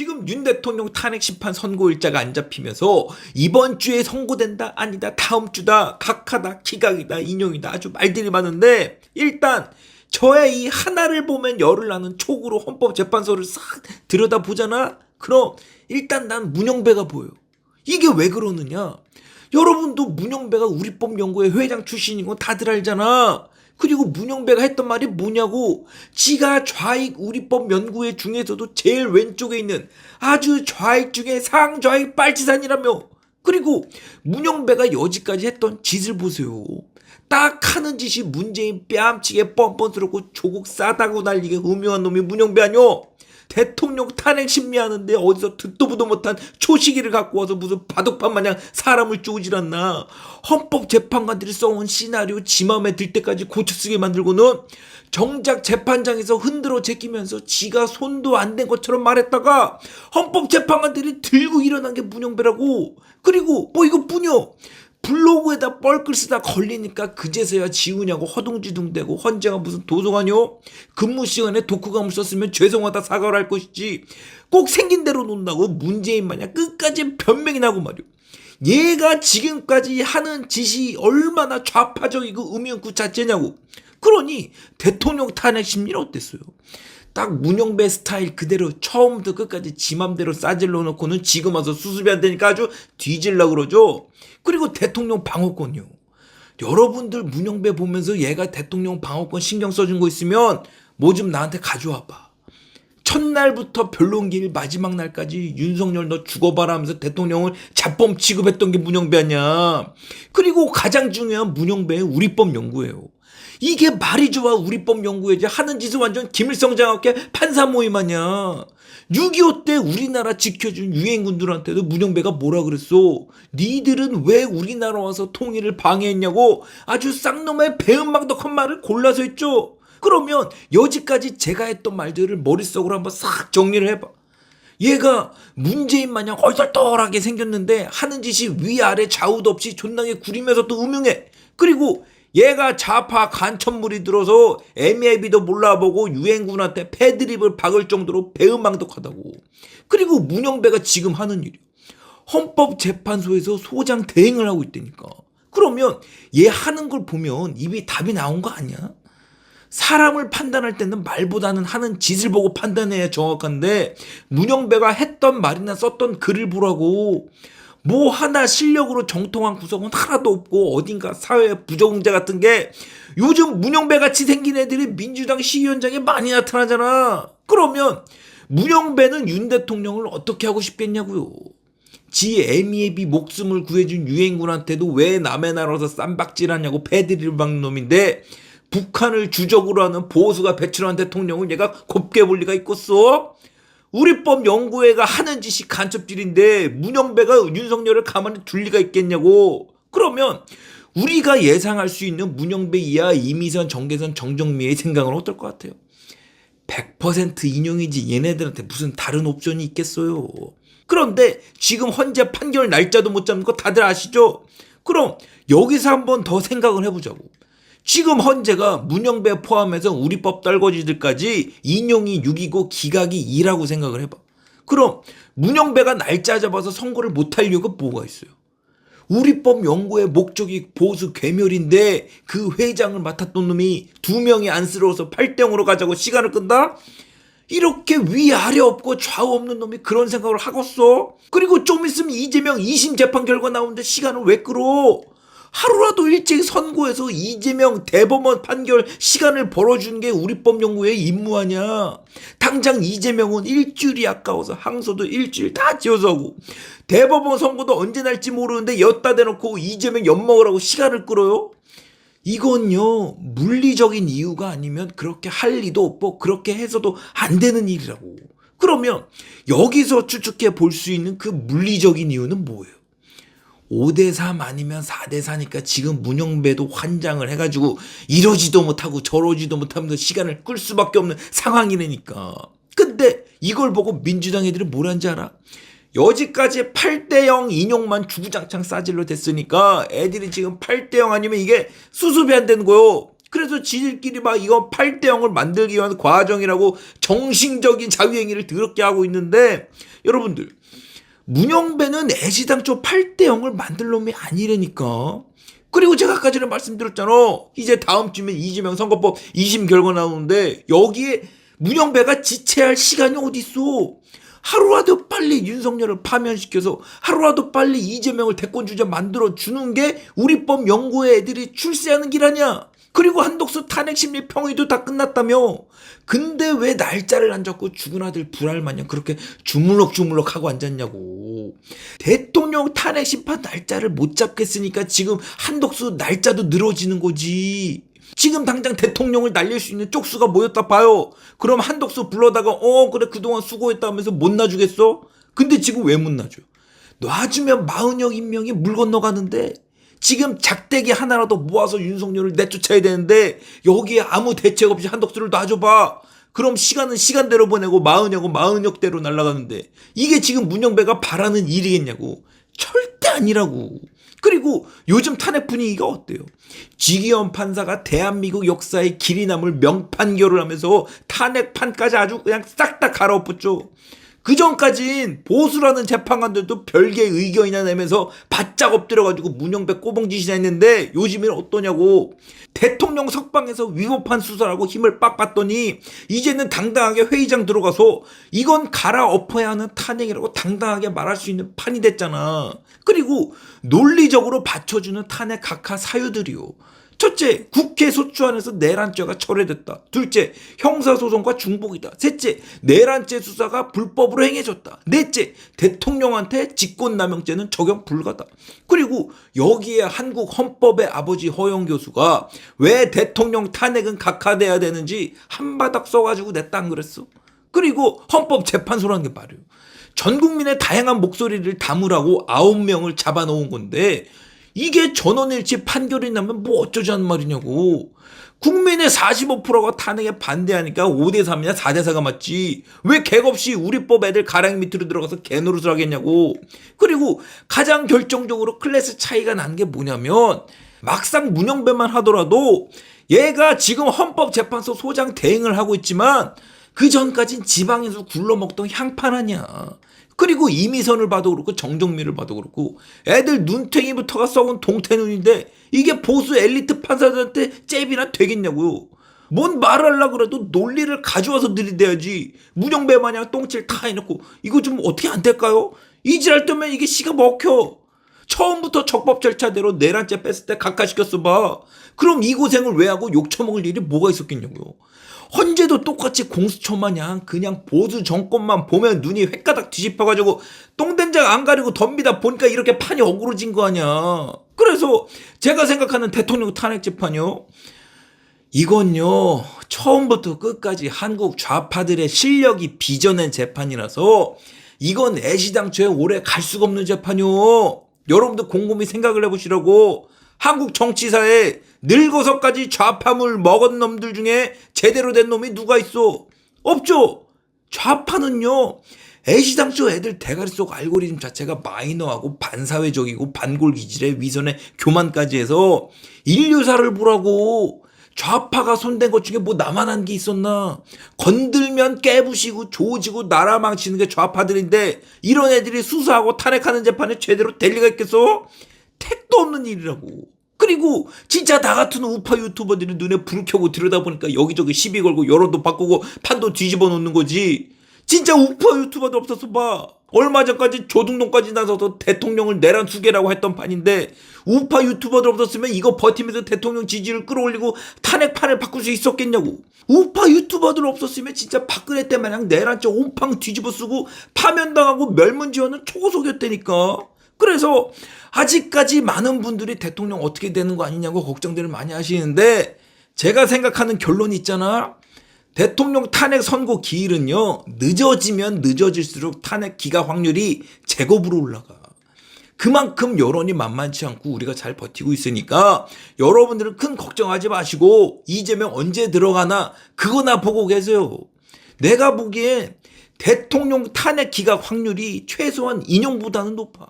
지금 윤 대통령 탄핵 심판 선고일자가 안 잡히면서 이번 주에 선고된다 아니다 다음 주다 각하다 기각이다 인용이다 아주 말들이 많은데 일단 저의 이 하나를 보면 열을 나는 촉으로 헌법재판소를 싹 들여다보잖아? 그럼 일단 난 문영배가 보여. 이게 왜 그러느냐? 여러분도 문영배가 우리법 연구회 회장 출신인 건 다들 알잖아 그리고 문영배가 했던 말이 뭐냐고. 지가 좌익 우리법 연구회 중에서도 제일 왼쪽에 있는 아주 좌익 중에 상좌익 빨치산이라며. 그리고 문영배가 여지까지 했던 짓을 보세요. 딱 하는 짓이 문재인 뺨치게 뻔뻔스럽고 조국 싸다고 난리게 음흉한 놈이 문영배 아니오 대통령 탄핵 심리하는데 어디서 듣도 보도 못한 초시기를 갖고 와서 무슨 바둑판 마냥 사람을 쪼우질 않나? 헌법재판관들이 써온 시나리오 지 맘에 들 때까지 고쳐쓰게 만들고는 정작 재판장에서 흔들어 제끼면서 지가 손도 안 댄 것처럼 말했다가 헌법재판관들이 들고 일어난 게 문영배라고. 그리고 뭐 이것뿐이요 블로그에다 뻘글 쓰다 걸리니까 그제서야 지우냐고 허둥지둥대고 헌재가 무슨 도서관이요? 근무 시간에 독후감을 썼으면 죄송하다 사과를 할 것이지 꼭 생긴 대로 논다고 문재인 마냥 끝까지 변명이 나고 말이오. 얘가 지금까지 하는 짓이 얼마나 좌파적이고 음흉 그 자체냐고. 그러니 대통령 탄핵 심리는 어땠어요? 딱 문영배 스타일 그대로 처음부터 끝까지 지 맘대로 싸질러 놓고는 지금 와서 수습이 안 되니까 아주 뒤질라 그러죠. 그리고 대통령 방어권이요. 여러분들 문영배 보면서 얘가 대통령 방어권 신경 써준 거 있으면 뭐 좀 나한테 가져와 봐. 첫날부터 길 마지막 날까지 윤석열 너 죽어봐라 하면서 대통령을 잡범 취급했던 게 문영배 아니야. 그리고 가장 중요한 문영배의 우리법 연구예요. 이게 말이 좋아 우리법 연구회지 하는 짓은 완전 김일성 장학회 판사 모임 아니야. 6.25 때 우리나라 지켜준 유엔군들한테도 문영배가 뭐라 그랬어? 니들은 왜 우리나라 와서 통일을 방해했냐고 아주 쌍놈의 배은망덕한 말을 골라서 했죠. 그러면 여지까지 제가 했던 말들을 머릿속으로 한번 싹 정리를 해봐. 얘가 문재인 마냥 얼떨떨하게 생겼는데 하는 짓이 위아래 좌우도 없이 존나게 구리면서 또 음흉해. 그리고 얘가 좌파 간천물이 들어서 애미애비도 몰라보고 유엔군한테 패드립을 박을 정도로 배은망덕하다고. 그리고 문영배가 지금 하는 일이 헌법재판소에서 소장 대행을 하고 있다니까. 그러면 얘 하는 걸 보면 입이 답이 나온 거 아니야? 사람을 판단할 때는 말보다는 하는 짓을 보고 판단해야 정확한데 문영배가 했던 말이나 썼던 글을 보라고 뭐 하나 실력으로 정통한 구성은 하나도 없고 어딘가 사회 부적응자 같은 게 요즘 문영배 같이 생긴 애들이 민주당 시위원장에 많이 나타나잖아. 그러면 문영배는 윤 대통령을 어떻게 하고 싶겠냐고요. 지 애미애비 목숨을 구해준 유엔군한테도 왜 남의 나라에서 쌈박질하냐고 패드립을 박는 놈인데 북한을 주적으로 하는 보수가 배출한 대통령을 얘가 곱게 볼 리가 있겠어? 우리법 연구회가 하는 짓이 간첩질인데 문영배가 윤석열을 가만히 둘 리가 있겠냐고. 그러면 우리가 예상할 수 있는 문영배 이하 이미선, 정계선, 정정미의 생각은 어떨 것 같아요? 100% 인용이지 얘네들한테 무슨 다른 옵션이 있겠어요. 그런데 지금 헌재 판결 날짜도 못 잡는 거 다들 아시죠? 그럼 여기서 한번 더 생각을 해보자고. 지금 헌재가 문영배 포함해서 우리법 떨거지들까지 인용이 6이고 기각이 2라고 생각을 해봐. 그럼 문영배가 날짜 잡아서 선고를 못할 이유가 뭐가 있어요? 우리법 연구의 목적이 보수 괴멸인데 그 회장을 맡았던 놈이 두 명이 안쓰러워서 8대 0으로 가자고 시간을 끈다? 이렇게 위아래 없고 좌우 없는 놈이 그런 생각을 하겠어? 그리고 좀 있으면 이재명 2심 재판 결과 나오는데 시간을 왜 끌어? 하루라도 일찍 선고해서 이재명 대법원 판결 시간을 벌어주는 게 우리 법 연구의 임무 아니야. 당장 이재명은 일주일이 아까워서 항소도 일주일 다 지어서 하고 대법원 선고도 언제 날지 모르는데 엿다 대놓고 이재명 엿먹으라고 시간을 끌어요? 이건요 물리적인 이유가 아니면 그렇게 할 리도 없고 그렇게 해서도 안 되는 일이라고. 그러면 여기서 추측해 볼 수 있는 그 물리적인 이유는 뭐예요? 5대3 아니면 4대4니까 지금 문영배도 환장을 해가지고 이러지도 못하고 저러지도 못하면서 시간을 끌 수밖에 없는 상황이라니까. 근데 이걸 보고 민주당 애들이 뭐라는지 알아? 여지까지 8대0 인용만 주구장창 싸질러 됐으니까 애들이 지금 8대0 아니면 이게 수습이 안 되는 거요. 그래서 지들끼리 막 이거 8대 0을 만들기 위한 과정이라고 정신적인 자유행위를 더럽게 하고 있는데 여러분들 문영배는 애시당초 8대 0을 만들 놈이 아니라니까. 그리고 제가 아까 전에 말씀드렸잖아. 이제 다음 주면 이재명 선거법 2심 결과 나오는데 여기에 문영배가 지체할 시간이 어딨어. 하루라도 빨리 윤석열을 파면시켜서 하루라도 빨리 이재명을 대권 주자 만들어 주는 게 우리 법 연구회 애들이 출세하는 길 아니야. 그리고 한독수 탄핵 심리 평의도 다 끝났다며. 근데 왜 날짜를 안 잡고 죽은 아들 불알 마냥 그렇게 주물럭주물럭 하고 앉았냐고. 대통령 탄핵 심판 날짜를 못 잡겠으니까 지금 한독수 날짜도 늘어지는 거지. 지금 당장 대통령을 날릴 수 있는 쪽수가 모였다 봐요. 그럼 한독수 불러다가 어 그래 그동안 수고했다 하면서 못 놔주겠어? 근데 지금 왜 못 놔줘? 놔주면 마흔역 인명이 물 건너가는데 지금 작대기 하나라도 모아서 윤석열을 내쫓아야 되는데 여기에 아무 대책 없이 한독수를 놔줘봐. 그럼 시간은 시간대로 보내고 마흔역은 마흔역대로 날아가는데 이게 지금 문영배가 바라는 일이겠냐고. 절대 아니라고. 그리고 요즘 탄핵 분위기가 어때요? 지기현 판사가 대한민국 역사에 길이 남을 명판결을 하면서 탄핵판까지 아주 그냥 싹 다 갈아엎었죠. 그 전까진 보수라는 재판관들도 별개 의견이나 내면서 바짝 엎드려가지고 문영배 꼬봉짓이나 했는데 요즘에는 어떠냐고 대통령 석방에서 위법한 수사라고 힘을 빡 받더니 이제는 당당하게 회의장 들어가서 이건 갈아엎어야 하는 탄핵이라고 당당하게 말할 수 있는 판이 됐잖아. 그리고 논리적으로 받쳐주는 탄핵 각하 사유들이요. 첫째, 국회 소추 안에서 내란죄가 철회됐다. 둘째, 형사소송과 중복이다. 셋째, 내란죄 수사가 불법으로 행해졌다. 넷째, 대통령한테 직권남용죄는 적용 불가다. 그리고 여기에 한국 헌법의 아버지 허영 교수가 왜 대통령 탄핵은 각하돼야 되는지 한바닥 써가지고 냈다 안 그랬어? 그리고 헌법재판소라는 게 말이에요. 전 국민의 다양한 목소리를 담으라고 아홉 명을 잡아놓은 건데 이게 전원일치 판결이 나면 뭐 어쩌자는 말이냐고. 국민의 45%가 탄핵에 반대하니까 5대3이냐 4대4가 맞지. 왜 객없이 우리 법 애들 가랑 밑으로 들어가서 개노릇을 하겠냐고. 그리고 가장 결정적으로 클래스 차이가 난 게 뭐냐면 막상 문영배만 하더라도 얘가 지금 헌법재판소 소장 대행을 하고 있지만 그 전까진 지방에서 굴러먹던 향판 아니야. 그리고 이미선을 봐도 그렇고 정정미를 봐도 그렇고 애들 눈탱이부터가 썩은 동태눈인데 이게 보수 엘리트 판사들한테 잽이나 되겠냐고요. 뭔 말하려고 그래도 논리를 가져와서 들이대야지. 문영배 마냥 똥칠 다 해놓고 이거 좀 어떻게 안 될까요? 이지랄 뜨면 이게 씨가 먹혀. 처음부터 적법 절차대로 내란죄 뺐을 때 각하시켰어 봐. 그럼 이 고생을 왜 하고 욕 처먹을 일이 뭐가 있었겠냐고요. 헌재도 똑같이 공수처 마냥 그냥 보수 정권만 보면 눈이 횟가닥 뒤집혀가지고 똥된장 안 가리고 덤비다 보니까 이렇게 판이 어그러진 거 아니야. 그래서 제가 생각하는 대통령 탄핵 재판요. 이건요, 처음부터 끝까지 한국 좌파들의 실력이 빚어낸 재판이라서 이건 애시당초에 오래 갈 수가 없는 재판이요. 여러분들 곰곰이 생각을 해보시라고. 한국 정치사에 늙어서까지 좌파물 먹은 놈들 중에 제대로 된 놈이 누가 있어? 없죠? 좌파는요, 애시당초 애들 대가리 속 알고리즘 자체가 마이너하고 반사회적이고 반골기질의 위선의 교만까지 해서 인류사를 보라고 좌파가 손댄 것 중에 뭐 나만 한 게 있었나? 건들면 깨부시고 조지고 나라 망치는 게 좌파들인데 이런 애들이 수사하고 탄핵하는 재판에 제대로 될 리가 있겠어? 택도 없는 일이라고. 그리고 진짜 나 같은 우파 유튜버들이 눈에 불을 켜고 들여다보니까 여기저기 시비 걸고 여론도 바꾸고 판도 뒤집어 놓는 거지. 진짜 우파 유튜버도 없었어 봐. 얼마 전까지 조등동까지 나서서 대통령을 내란 수계라고 했던 판인데 우파 유튜버들 없었으면 이거 버티면서 대통령 지지를 끌어올리고 탄핵판을 바꿀 수 있었겠냐고. 우파 유튜버들 없었으면 진짜 박근혜 때 마냥 내란죄 온팡 뒤집어 쓰고 파면당하고 멸문지원은 초고속이었다니까. 그래서 아직까지 많은 분들이 대통령 어떻게 되는 거 아니냐고 걱정들을 많이 하시는데 제가 생각하는 결론이 있잖아. 대통령 탄핵 선고 기일은요, 늦어지면 늦어질수록 탄핵 기가 확률이 제곱으로 올라가. 그만큼 여론이 만만치 않고 우리가 잘 버티고 있으니까 여러분들은 큰 걱정하지 마시고 이재명 언제 들어가나 그거나 보고 계세요. 내가 보기에 대통령 탄핵 기각 확률이 최소한 인용보다는 높아.